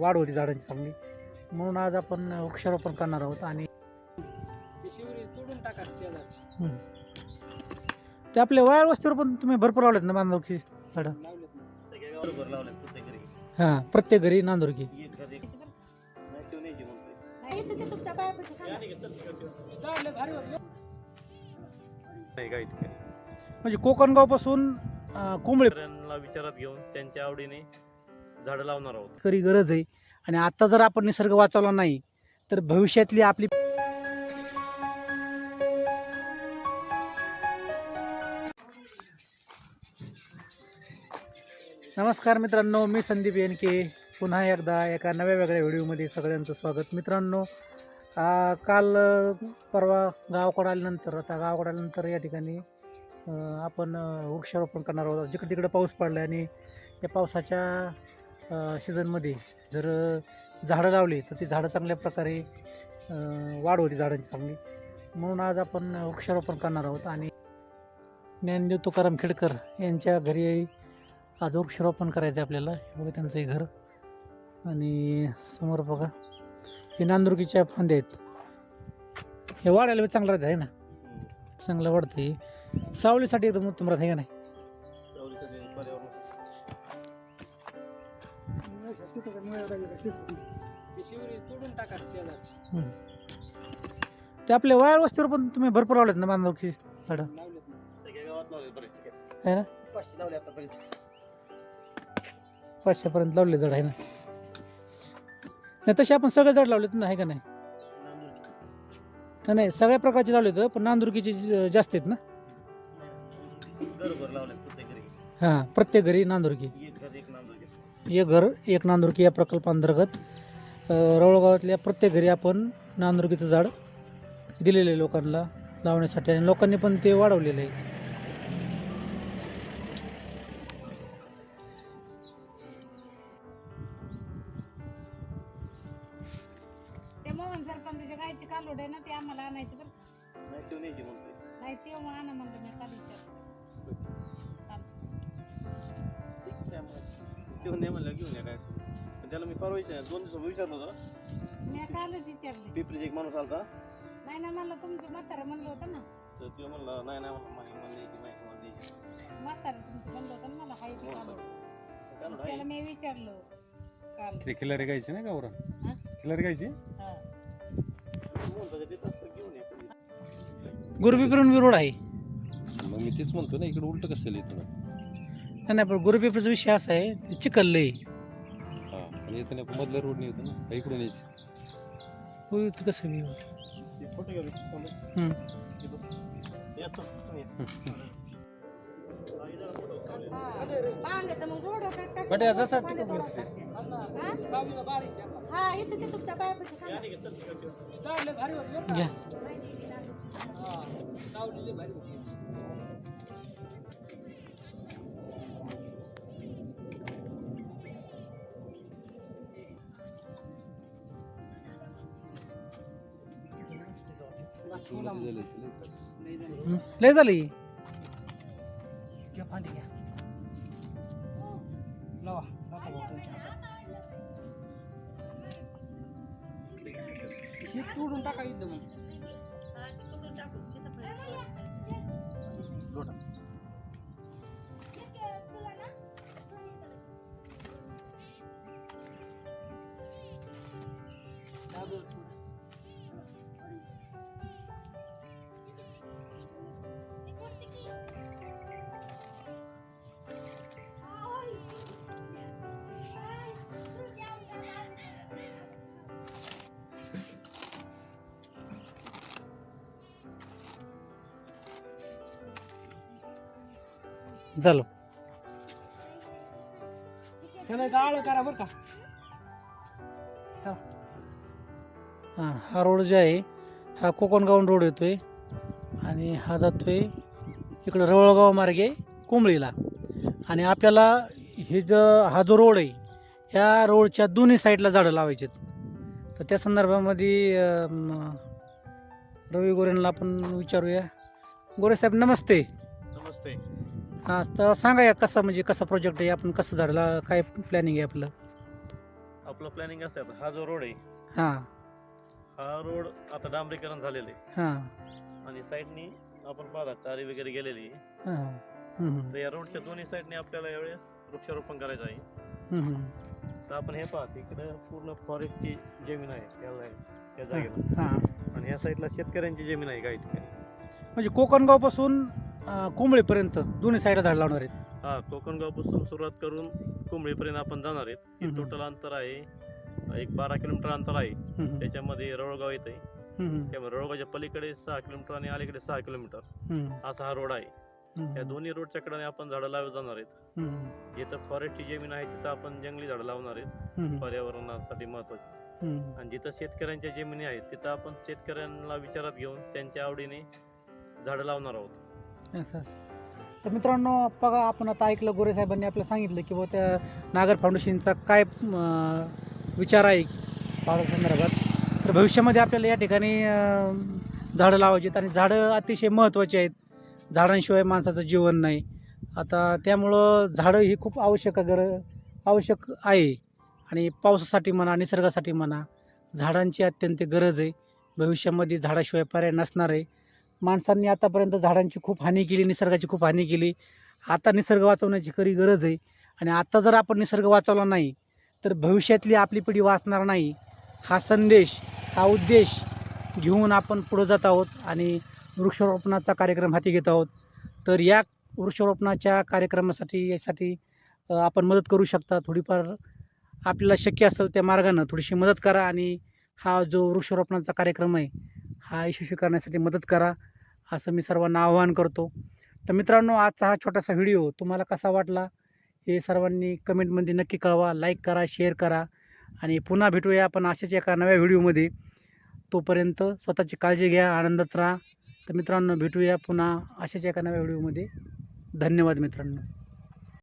वाढ होती झाडांची चांगली. म्हणून आज आपण वृक्षारोपण करणार आहोत आणि ते आपल्या वाळ वस्तीवर पण तुम्ही भरपूर लावलेत ना बांधवकी झाडं? हां प्रत्येक घरी नांदुरकी म्हणजे कोकणगावपासून कोंबळे विचारात घेऊन त्यांच्या आवडीने झाडं लावणार आहोत. खरी गरज आहे. आणि आता जर आपण निसर्ग वाचवला नाही तर भविष्यातली आपली नमस्कार मित्रांनो मी संदीप येनके पुन्हा एकदा एका नव्या वेगळ्या व्हिडिओमध्ये सगळ्यांचं स्वागत. मित्रांनो काल परवा गावाकडं आल्यानंतर आता गावाकडं आल्यानंतर या ठिकाणी आपण वृक्षारोपण करणार आहोत. जिकडे तिकडे पाऊस पडला आणि या पावसाच्या सीझनमध्ये जर झाडं लावली तर ती झाडं चांगल्या प्रकारे वाढ होती झाडांची चांगली. म्हणून आज आपण वृक्षारोपण करणार आहोत आणि ज्ञानदेव तुकाराम खेडकर यांच्या घरी आज वृक्षारोपण करायचं आहे आपल्याला बघा त्यांचं हे घर. आणि समोर बघा हे नांदुरकीच्या फांद्या आहेत. हे वाढायला बी चांगलं राहतं आहे ना? चांगलं वाढतं हे सावलीसाठी एकदम उत्तम राहतं आहे का नाही? तोडून टाका शेजारची. ते आपल्या वाळ वस्तीवर पण तुम्ही भरपूर लावलेत ना बांधवकी झाडं? लावलेत ना. सगळ्या गावात लावले बरेच ठिकाणी. आहे ना? पाचशे लावले आतापर्यंत. पाचशेपर्यंत लावले झाड आहे ना? नाही तसे आपण सगळे झाड लावलेत ना आहे का नाही? नाही, नाही सगळ्या प्रकारचे लावलेत पण नांदुरकीचे ज- जास्त आहेत ना? लावले प्रत्येक घरी. हां प्रत्येक घरी नांदुरकी. एक घर एक नांदूर एक घर एक नांदुरकी या प्रकल्पांतर्गत रवळगावातल्या प्रत्येक घरी आपण नांदुरकीचं झाड दिलेलं आहे लोकांना लावण्यासाठी आणि लोकांनी पण ते वाढवलेलं आहे. कालोड ना ते आम्हाला आणायची बरं नाही ते आणा म्हणलं मी ठेवून नाही म्हणलं घेऊन या काय? पण त्याला मी परवा विचार दोन दिवस विचारलं होतं मी कालच विचारले. पिपरीचे एक माणूस आलता. नाही ना मला तुमचं म्हातारा म्हणलं होतं ना. तर तो म्हणला नाही नाही म्हणलं माझी मला द्यायची माहिती मला द्यायची म्हातारा तुमचं म्हणलं होतं ना मला हाय ते कालोड कारण त्याला मी विचारलं काल. ते खिलारी गायचे नाही का हा? खिलारी गायचे? हा. म्हणतो का तिथं असतं घेऊन या. कधी. गुरुबीकरून विरोध आहे. मग मी तेच म्हणतो ना इकडे उलट कसं येतं ना? नाही नाही पण गुरुबीपीचा विषय असा आहे ते चिखल लय हा मधल्या रोडने येतो ना? का इकडून यायचं? होय ते कसं बी घ्या. हे लय झालं. ही. पाणी घ्या. लावा. हे तोडून टाका इथं मग. झालं. त्याला करा बरं का. हां हा रोड जे आहे हा कोकणगावून रोड येतोय आणि हा जातोय इकडं रवळगाव मार्गे कुंबळीला. आणि आपल्याला हे ज हा जो रोड आहे ह्या रोडच्या दोन्ही साईडला झाडं लावायची तर त्या संदर्भामध्ये अं, रवी गोरेंना आपण विचारूया. गोरे साहेब नमस्ते. हां तर सांगा या कसा म्हणजे कसा प्रोजेक्ट आहे? आपण कसं झाडाला? काय प्लॅनिंग आहे आपलं? आपलं प्लॅनिंग असं आहे हा जो रोड आहे हां. हा रोड आता डांबरीकरण झालेलं आहे. हां. आणि साईडनी आपण पाहता तारी वगैरे गेलेली आहे. हां. हम्म, तर या रोडच्या दोन्ही साईडने आपल्याला यावेळेस वृक्षारोपण करायचं आहे. हम्म, हम्म. तर आपण हे पाहत इकडं पूर्ण फॉरेस्टची जमीन आहे त्या जागेला. हां. आणि या साईडला शेतकऱ्यांची जमीन आहे काही ठिकाणी. म्हणजे कोकणगावपासून अं, कोंबळीपर्यंत दोन्ही साईडला झाड लावणार आहेत. हा कोकणगावपासून सुरुवात करून कुंबळीपर्यंत आपण जाणार आहेत. हम्म. टोटल अंतर आहे एक बारा किलोमीटर अंतर आहे. हम्म, त्याच्यामध्ये रवळगाव येत आहे हम्म, त्यामुळे रवळगावच्या पलीकडे सहा किलोमीटर आणि अलीकडे सहा किलोमीटर. हम्म, असा हा रोड आहे. हम्म, या दोन्ही रोडच्या कडे आपण झाडं लावत जाणार आहेत. हम्म, जिथं फॉरेस्टची जमीन आहे तिथं आपण जंगली झाडं लावणार आहेत. हम्म, पर्यावरणासाठी महत्वाची. हम्म. आणि जिथं शेतकऱ्यांच्या जमिनी आहेत तिथं आपण शेतकऱ्यांना विचारात घेऊन त्यांच्या आवडीने झाडं लावणार आहोत. असं असं. तर मित्रांनो बघा आपण आता ऐकलं गोरे साहेबांनी आपल्याला सांगितलं की बुवा त्या नागर फाउंडेशनचा काय अं, विचार आहे पावडा संदर्भात तर भविष्यामध्ये आपल्याला या ठिकाणी अं, झाडं लावायची आहेत आणि झाडं अतिशय महत्त्वाची आहेत. झाडांशिवाय माणसाचं जीवन नाही. आता त्यामुळं झाडं ही खूप आवश्यक गर आवश्यक आहे. आणि पावसासाठी म्हणा निसर्गासाठी म्हणा झाडांची अत्यंत गरज आहे. भविष्यामध्ये झाडाशिवाय पर्याय नसणार आहे. माणसांनी आतापर्यंत झाडांची खूप हानी केली निसर्गाची खूप हानी केली. आता निसर्ग वाचवण्याची खरी गरज आहे. आणि आता जर आपण निसर्ग वाचवला नाही तर भविष्यातली आपली पिढी वाचणार नाही. हा संदेश हा उद्देश घेऊन आपण पुढं जात आहोत आणि वृक्षारोपणाचा कार्यक्रम हाती घेत आहोत. तर या वृक्षारोपणाच्या कार्यक्रमासाठी यासाठी आपण मदत करू शकता. थोडीफार आपल्याला शक्य असेल त्या मार्गानं थोडीशी मदत करा आणि हा जो वृक्षारोपणाचा कार्यक्रम आहे हा यशस्वी करण्यासाठी मदत करा. असं मी सर्वांना आवाहन करतो. तर मित्रांनो आजचा हा छोटासा व्हिडिओ तुम्हाला कसा वाटला? हे सर्वांनी कमेंटमध्ये नक्की कळवा लाईक करा शेअर करा आणि पुन्हा भेटूया आपण अशाच एका नव्या व्हिडिओमध्ये. तोपर्यंत स्वतःची काळजी घ्या आनंदात राहा. तर मित्रांनो भेटूया पुन्हा अशाच एका नव्या व्हिडिओमध्ये. धन्यवाद मित्रांनो.